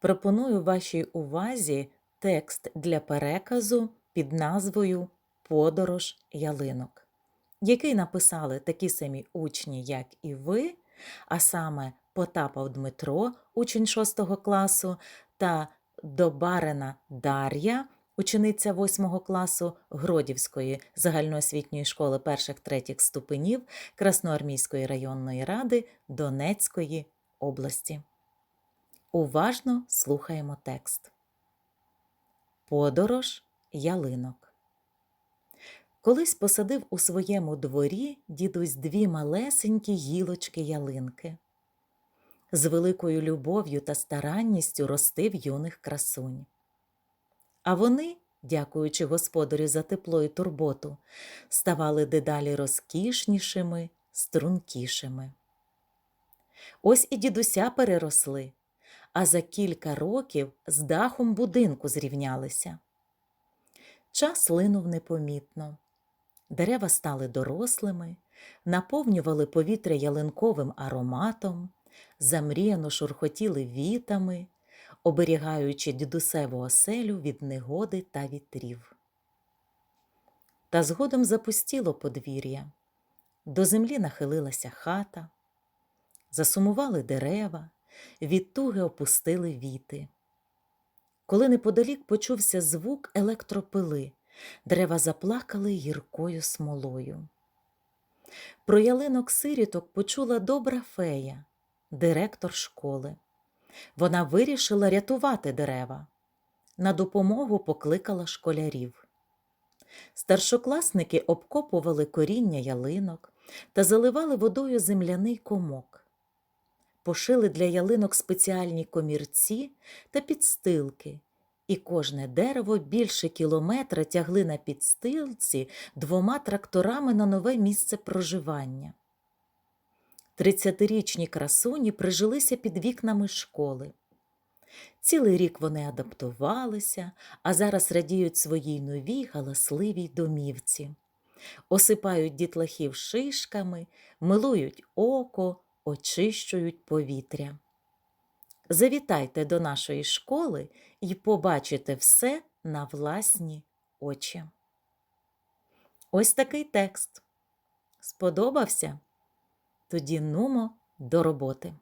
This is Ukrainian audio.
пропоную вашій увазі текст для переказу під назвою Подорож ялинок, який написали такі самі учні, як і ви, а саме Потапов Дмитро, учень 6 класу, та Добарина Дар'я, учениця 8 класу Гродівської загальноосвітньої школи перших-третіх ступенів Красноармійської районної ради Донецької області. Уважно слухаємо текст. Подорож ялинок. Колись посадив у своєму дворі дідусь дві малесенькі гілочки ялинки. З великою любов'ю та старанністю ростив юних красунь. А вони, дякуючи господарю за тепло і турботу, ставали дедалі розкішнішими, стрункішими. Ось і дідуся переросли, а за кілька років з дахом будинку зрівнялися. Час линув непомітно. Дерева стали дорослими, наповнювали повітря ялинковим ароматом, замріяно шурхотіли вітами, оберігаючи дідусеву оселю від негоди та вітрів. Та згодом запустіло подвір'я, до землі нахилилася хата, засумували дерева, від туги опустили віти. Коли неподалік почувся звук електропили, дерева заплакали гіркою смолою. Про ялинок сиріток почула добра фея, директор школи. Вона вирішила рятувати дерева. На допомогу покликала школярів. Старшокласники обкопували коріння ялинок та заливали водою земляний комок. Пошили для ялинок спеціальні комірці та підстилки, і кожне дерево більше кілометра тягли на підстилці двома тракторами на нове місце проживання. Тридцятирічні красуні прижилися під вікнами школи. Цілий рік вони адаптувалися, а зараз радіють своїй новій галасливій домівці, осипають дітлахів шишками, милують око, очищують повітря. Завітайте до нашої школи і побачите все на власні очі. Ось такий текст. Сподобався? Тоді нумо до роботи.